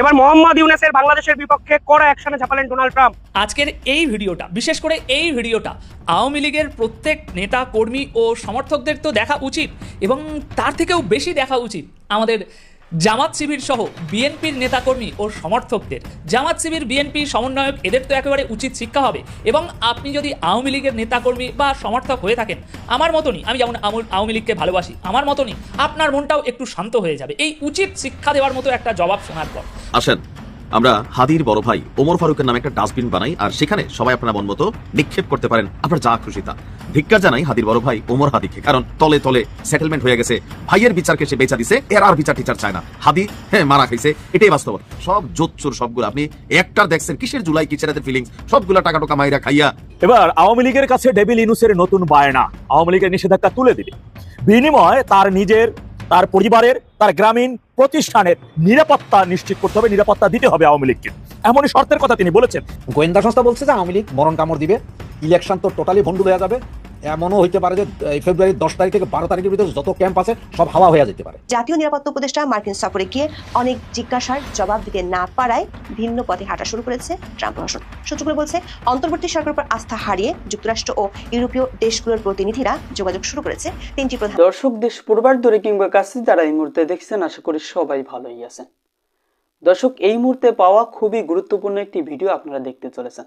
এবার মোহাম্মদ ইউনেসের বাংলাদেশের বিপক্ষে কড়া অ্যাকশনে ঝাঁপালেন ডোনাল্ড ট্রাম্প। আজকের এই ভিডিওটা, বিশেষ করে এই ভিডিওটা, আওয়ামী লীগের প্রত্যেক নেতা, কর্মী ও সমর্থকদের তো দেখা উচিত এবং তার থেকেও বেশি দেখা উচিত আমাদের জামাত শিবির সহ বিএনপির নেতাকর্মী ও সমর্থকদের। জামাত শিবির, বিএনপি সমন্বয়ক, এদের তো একেবারে উচিত শিক্ষা হবে এবং আপনি যদি আওয়ামী লীগের নেতাকর্মী বা সমর্থক হয়ে থাকেন, আমার মতনই, আমি যেমন আওয়ামী লীগকে ভালোবাসি, আমার মতনই আপনার মনটাও একটু শান্ত হয়ে যাবে। এই উচিত শিক্ষা দেওয়ার মতো একটা জবাব শোনার পর। আসেন। আমরা হাদির বড় ভাই ওমর ফারুকের নামে একটা ডাস্টবিন বানাই, আর সেখানে সবাই আপনার মন মতো নিক্ষেপ করতে পারেন। আপনার যা খুশি তা। ধিক্কার জানাই হাদির বড় ভাই ওমর হাদিকে, কারণ তলে তলে সেটেলমেন্ট হয়ে গেছে। ভাইয়ের বিচারকে সে বেচা দিছে, এর আর বিচার টিচার চায় না। হাদি হ্যাঁ মারা খাইছে, এটাই বাস্তব। সব জোচ্চুর সবগুলো, আপনি একটার দেখছেন, কিসের জুলাই, কিসের ফিলিংস সবগুলা টাকা টোকা মাইরা খাইয়া। এবার আওয়ামী লীগের কাছে ডেভিল ইনুসের নতুন বায়না। আওয়ামী লীগের নিষেধাজ্ঞা তুলে দিবে। বিনিময়ে তার নিজের তার পরিবারের, তার গ্রামীণ প্রতিষ্ঠানের নিরাপত্তা নিশ্চিত করতে হবে, নিরাপত্তা দিতে হবে আওয়ামী লীগকে। এমনই শর্তের কথা তিনি বলেছেন। গোয়েন্দা সংস্থা বলছে যে আওয়ামী লীগ মরণ কামড় দিবে ইলেকশন তো টোটালি ভণ্ডুল হয়ে যাবে। এমনও হইতে পারে যে এই ফেব্রুয়ারির দশ তারিখ থেকে বারো তারিখের ভিতরে যত ক্যাম্প আছে সব হাওয়া হয়ে যেতে পারে। জাতীয় নিরাপত্তা উপদেষ্টা মার্কিন সফরে গিয়ে অনেক জিজ্ঞাসার জবাব দিতে না পারায় ভিন্ন পথে হাঁটা শুরু করেছে ট্রাম্প প্রশাসন। সূত্রগুলো বলছে অন্তর্বর্তী সরকারের উপর আস্থা হারিয়ে যুক্তরাষ্ট্র ও ইউরোপীয় দেশগুলোর প্রতিনিধিরা যোগাযোগ শুরু করেছে। তিনটি প্রধান দর্শক দেশ পূর্বার দূরে কিংবা কাছে যারা এই মুহূর্তে দেখছেন আশা করি সবাই ভালোই আছেন। দর্শক এই মুহূর্তে পাওয়া খুবই গুরুত্বপূর্ণ একটি ভিডিও আপনারা দেখতে চলেছেন।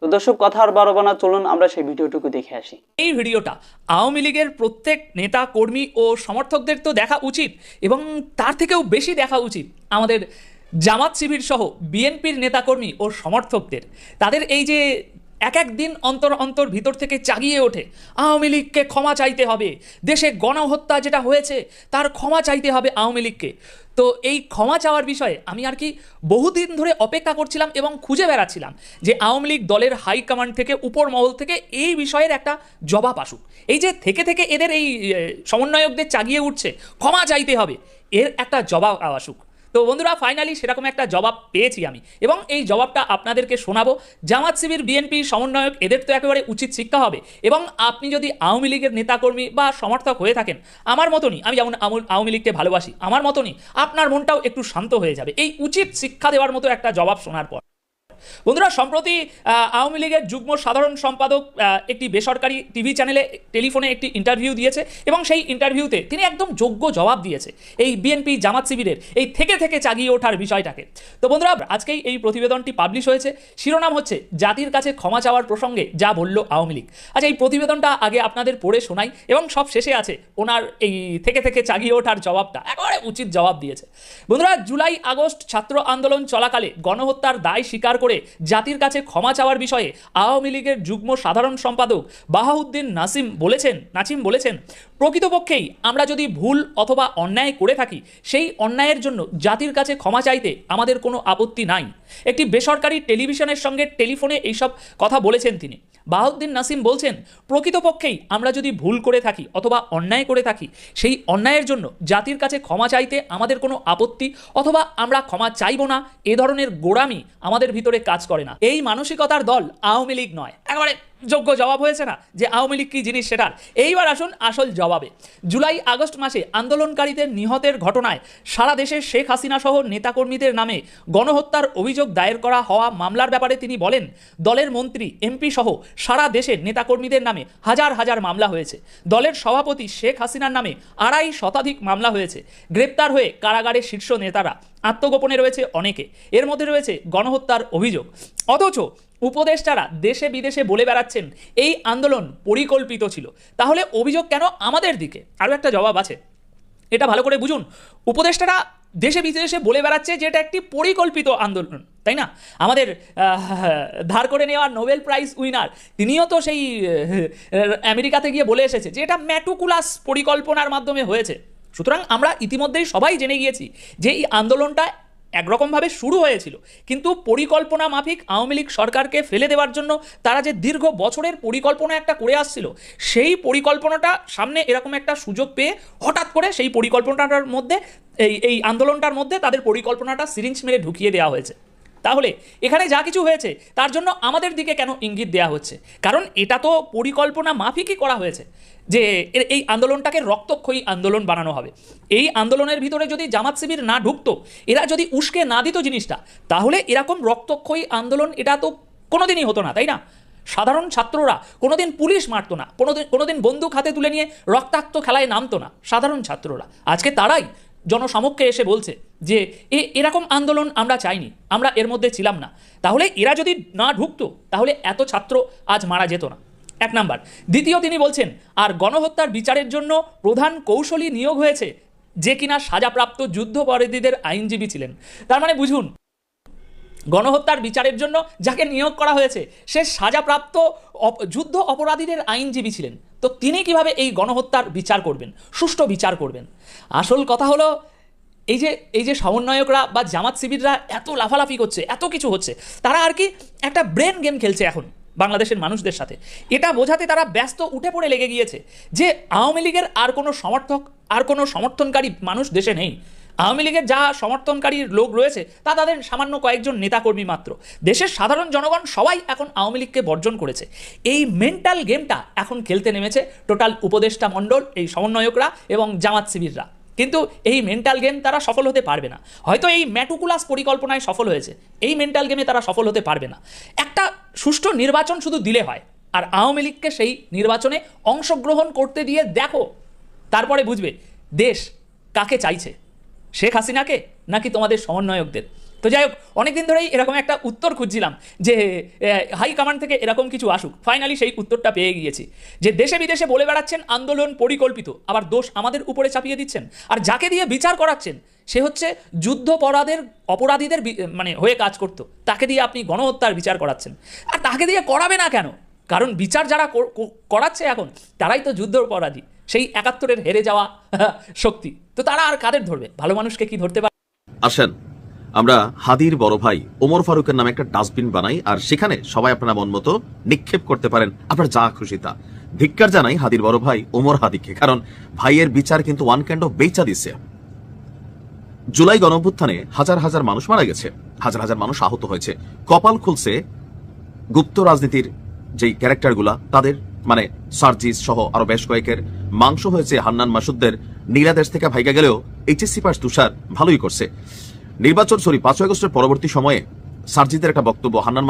তো দর্শক, কথা আর বারবার না, চলুন আমরা সেই ভিডিওটুকু দেখে আসি। এই ভিডিওটা আওয়ামী লীগের প্রত্যেক নেতা, কর্মী ও সমর্থকদের তো দেখা উচিত এবং তার থেকেও বেশি দেখা উচিত আমাদের জামাত শিবির সহ বিএনপির নেতাকর্মী ও সমর্থকদের। তাদের এই যে এক এক দিন অন্তর অন্তর ভিতর থেকে চাগিয়ে ওঠে। আওয়ামী লীগকে ক্ষমা চাইতে হবে। দেশে গণহত্যা যেটা হয়েছে, তার ক্ষমা চাইতে হবে আওয়ামী লীগকে। তো এই ক্ষমা চাওয়ার বিষয়ে আমি আর কি বহুদিন ধরে অপেক্ষা করছিলাম এবং খুঁজে বেড়াচ্ছিলাম যে আওয়ামী লীগ দলের হাইকমান্ড থেকে উপর মহল থেকে এই বিষয়ের একটা জবাব আসুক। এই যে থেকে থেকে এদের এই সমন্বয়কদের চাগিয়ে উঠছে, ক্ষমা চাইতে হবে, এর একটা জবাব আসুক। তো বন্ধুরা ফাইনালি সেরকম একটা জবাব পেয়েছি আমি। এবং এই জবাবটা আপনাদেরকে শোনাবো। জামাত শিবির, বিএনপি, সমন্বয়ক, এদের তো একেবারে উচিত শিক্ষা হবে। এবং আপনি যদি আওয়ামী লীগের নেতাকর্মী বা সমর্থক হয়ে থাকেন, আমার মতনই, আমি যেমন আওয়ামী লীগকে ভালোবাসি, আমার মতনই আপনার মনটাও একটু শান্ত হয়ে যাবে। এই উচিত শিক্ষা দেওয়ার মতো একটা জবাব শোনার পর। বন্ধুরা, সম্প্রতি আওয়ামী লীগের যুগ্ম সাধারণ সম্পাদক একটি বেসরকারি টিভি চ্যানেলে টেলিফোনে একটি ইন্টারভিউ দিয়েছে এবং সেই ইন্টারভিউতে তিনি একদম যোগ্য জবাব দিয়েছে এই বিএনপি জামাত শিবিরের এই থেকে থেকে চাগিয়ে ওঠার বিষয়টাকে। তো বন্ধুরা, আজকেই এই প্রতিবেদনটি পাবলিশ হয়েছে। শিরোনাম হচ্ছে, জাতির কাছে ক্ষমা চাওয়ার প্রসঙ্গে যা বলল আওয়ামী লীগ। আচ্ছা এই প্রতিবেদনটা আগে আপনাদের পড়ে শোনাই এবং সব শেষে আছে ওনার এই থেকে থেকে চাগিয়ে ওঠার জবাবটা। একেবারে উচিত জবাব দিয়েছে। বন্ধুরা, জুলাই আগস্ট ছাত্র আন্দোলন চলাকালে গণহত্যার দায় স্বীকার করে জাতির কাছে ক্ষমা চাওয়ার বিষয়ে আওয়ামী লীগের যুগ্ম সাধারণ সম্পাদক বাহাউদ্দিন নাসিম বলেছেন নাসিম বলেছেন, প্রকৃতপক্ষেই আমরা যদি ভুল অথবা অন্যায় করে থাকি, সেই অন্যায়ের জন্য জাতির কাছে ক্ষমা চাইতে আমাদের কোনো আপত্তি নাই। একটি বেসরকারি টেলিভিশনের সঙ্গে টেলিফোনে এইসব কথা বলেছেন তিনি। বাহাউদ্দিন নাসিম বলছেন, প্রকৃতপক্ষেই আমরা যদি ভুল করে থাকি অথবা অন্যায় করে থাকি, সেই অন্যায়ের জন্য জাতির কাছে ক্ষমা চাইতে আমাদের কোনো আপত্তি অথবা আমরা ক্ষমা চাইব না, এ ধরনের গোড়ামি আমাদের ভিতরে কাজ করে না। এই মানসিকতার দল আওয়ামী লীগ নয়। একেবারে যোগ্য জবাব হয়েছে না যে আওয়ামী লীগ কী জিনিস সেটার। এইবার আসুন আসল জবাবে। জুলাই, আগস্ট মাসে আন্দোলনকারীদের নিহতের ঘটনায় সারা দেশে শেখ হাসিনা সহ নেতাকর্মীদের নামে গণহত্যার অভিযোগ দায়ের করা হওয়া মামলার ব্যাপারে তিনি বলেন, দলের মন্ত্রী, এমপি সহ সারা দেশের নেতাকর্মীদের নামে হাজার হাজার মামলা হয়েছে। দলের সভাপতি শেখ হাসিনার নামে আড়াই শতাধিক মামলা হয়েছে। গ্রেপ্তার হয়ে কারাগারে শীর্ষ নেতারা আত্মগোপনে রয়েছে অনেকে। এর মধ্যে রয়েছে গণহত্যার অভিযোগ। অথচ উপদেষ্টারা দেশে বিদেশে বলে বেড়াচ্ছেন, এই আন্দোলন পরিকল্পিত ছিল। তাহলে অভিযোগ কেন আমাদের দিকে? আরও একটা জবাব আছে। এটা ভালো করে বুঝুন। উপদেষ্টারা দেশে বিদেশে বলে বেড়াচ্ছে যে এটা একটি পরিকল্পিত আন্দোলন, তাই না? আমাদের ধার করে নেওয়া নোবেল প্রাইজ উইনার, তিনিও তো সেই আমেরিকাতে গিয়ে বলে এসেছে যে এটা ম্যাটুকুলাস পরিকল্পনার মাধ্যমে হয়েছে। সুতরাং আমরা ইতিমধ্যেই সবাই জেনে গিয়েছি যে এই আন্দোলনটা একরকমভাবে শুরু হয়েছিল। কিন্তু পরিকল্পনা মাফিক আওয়ামী লীগ সরকারকে ফেলে দেওয়ার জন্য তারা যে দীর্ঘ বছরের পরিকল্পনা একটা করে আসছিল, সেই পরিকল্পনাটা সামনে এরকম একটা সুযোগ পেয়ে হঠাৎ করে সেই পরিকল্পনাটার মধ্যে, এই এই আন্দোলনটার মধ্যে তাদের পরিকল্পনাটা সিরিঞ্জ মেরে ঢুকিয়ে দেওয়া হয়েছে। তাহলে এখানে যা কিছু হয়েছে, তার জন্য আমাদের দিকে কেন ইঙ্গিত দেওয়া হচ্ছে? কারণ এটা তো পরিকল্পনা মাফিকই করা হয়েছে যে এই আন্দোলনটাকে রক্তক্ষয়ী আন্দোলন বানানো হবে। এই আন্দোলনের ভিতরে যদি জামাত শিবির না ঢুকতো, এরা যদি উস্কে না দিত জিনিসটা, তাহলে এরকম রক্তক্ষয়ী আন্দোলন এটা তো কোনোদিনই হতো না, তাই না? সাধারণ ছাত্ররা কোনোদিন পুলিশ মারতো না, কোনোদিন কোনোদিন বন্দুক হাতে তুলে নিয়ে রক্তাক্ত খেলায় নামতো না, সাধারণ ছাত্ররা। আজকে তারাই জনসমক্ষে এসে বলছে যে এ, এরকম আন্দোলন আমরা চাইনি, আমরা এর মধ্যে ছিলাম না। তাহলে এরা যদি না ঢুকতো, তাহলে এত ছাত্র আজ মারা যেত না। এক নাম্বার। দ্বিতীয় তিনি বলছেন, আর গণহত্যার বিচারের জন্য প্রধান কৌশলী নিয়োগ হয়েছে, যে কিনা সাজাপ্রাপ্ত যুদ্ধপরাধীদের আইনজীবী ছিলেন। তার মানে বুঝুন, গণহত্যার বিচারের জন্য যাকে নিয়োগ করা হয়েছে, সে সাজাপ্রাপ্ত যুদ্ধ অপরাধীদের আইনজীবী ছিলেন। তো তিনি কীভাবে এই গণহত্যার বিচার করবেন, সুষ্ঠু বিচার করবেন? আসল কথা হলো এই যে এই যে সমন্বয়করা বা জামাত শিবিররা এত লাফালাফি করছে, এত কিছু হচ্ছে, তারা আর কি একটা ব্রেন গেম খেলছে এখন বাংলাদেশের মানুষদের সাথে। এটা বোঝাতে তারা ব্যস্ত উঠে পড়ে লেগে গিয়েছে যে আওয়ামী লীগের আর কোনো সমর্থক, আর কোনো সমর্থনকারী মানুষ দেশে নেই। আওয়ামী লীগের যা সমর্থনকারী লোক রয়েছে, তা তাদের সামান্য কয়েকজন নেতাকর্মী মাত্র। দেশের সাধারণ জনগণ সবাই এখন আওয়ামী লীগকে বর্জন করেছে। এই মেন্টাল গেমটা এখন খেলতে নেমেছে টোটাল উপদেষ্টা মণ্ডল, এই সমন্বয়করা এবং জামাত শিবিররা। কিন্তু এই মেন্টাল গেম তারা সফল হতে পারবে না। হয়তো এই ম্যাটুকুলাস পরিকল্পনায় সফল হয়েছে। এই মেন্টাল গেমে তারা সফল হতে পারবে না। একটা সুষ্ঠু নির্বাচন শুধু দিলে হয়। আর আওয়ামী লীগকে সেই নির্বাচনে অংশগ্রহণ করতে দিয়ে দেখো, তারপরে বুঝবে দেশ কাকে চাইছে। শেখ হাসিনাকে নাকি তোমাদের সমন্বয়কদের? তো যাই হোক, অনেকদিন ধরেই এরকম একটা উত্তর খুঁজছিলাম যে হাই কমান্ড থেকে এরকম কিছু আসুক। ফাইনালি সেই উত্তরটা পেয়ে গিয়েছি যে, দেশে বিদেশে বলে বেড়াচ্ছেন আন্দোলন পরিকল্পিত, আবার দোষ আমাদের উপরে চাপিয়ে দিচ্ছেন। আর যাকে দিয়ে বিচার করাচ্ছেন, সে হচ্ছে যুদ্ধপরাধের অপরাধীদের মানে হয়ে কাজ করতো। তাকে দিয়ে আপনি গণহত্যার বিচার করাচ্ছেন। আর তাকে দিয়ে করাবে না কেন? কারণ বিচার যারা কর- কর- করাচ্ছে এখন, তারাই তো যুদ্ধ অপরাধী সেই একাত্তরের হেরে যাওয়া শক্তি। তো তারা আর কাদের ধরবে? ভালো মানুষকে কি ধরতে পারে? আসেন আমরা হাদির বড় ভাই ওমর ফারুকের নামে একটা ডাস্টবিন বানাই, আর সেখানে সবাই আপনারা মন মতো নিক্ষেপ করতে পারেন। আপনার যা খুশি তা। ধিক্কার জানাই হাদির বড় ভাই ওমর হাদিকে, কারণ ভাইয়ের বিচার কিন্তু ওয়ান কাইন্ড অফ বেচা দিছে। জুলাই গণঅভ্যুত্থানে হাজার হাজার মানুষ মারা গেছে, হাজার হাজার মানুষ আহত হয়েছে। কপাল খুলছে গুপ্ত রাজনীতির যেই ক্যারেক্টারগুলা, তাদের মানে সার্জিস সহ আরও বেশ কয়েকের। মাংস হয়েছে হান্নান মাসুদদের, নীলাদেশ থেকে ভাইগা গেলেও এইচএসসি পাস তুষার ভালোই করছে। নির্বাচন সরি পাঁচই আগস্টের পরবর্তী সময়ে সার্জিদের একটা বক্তব্য হান্নান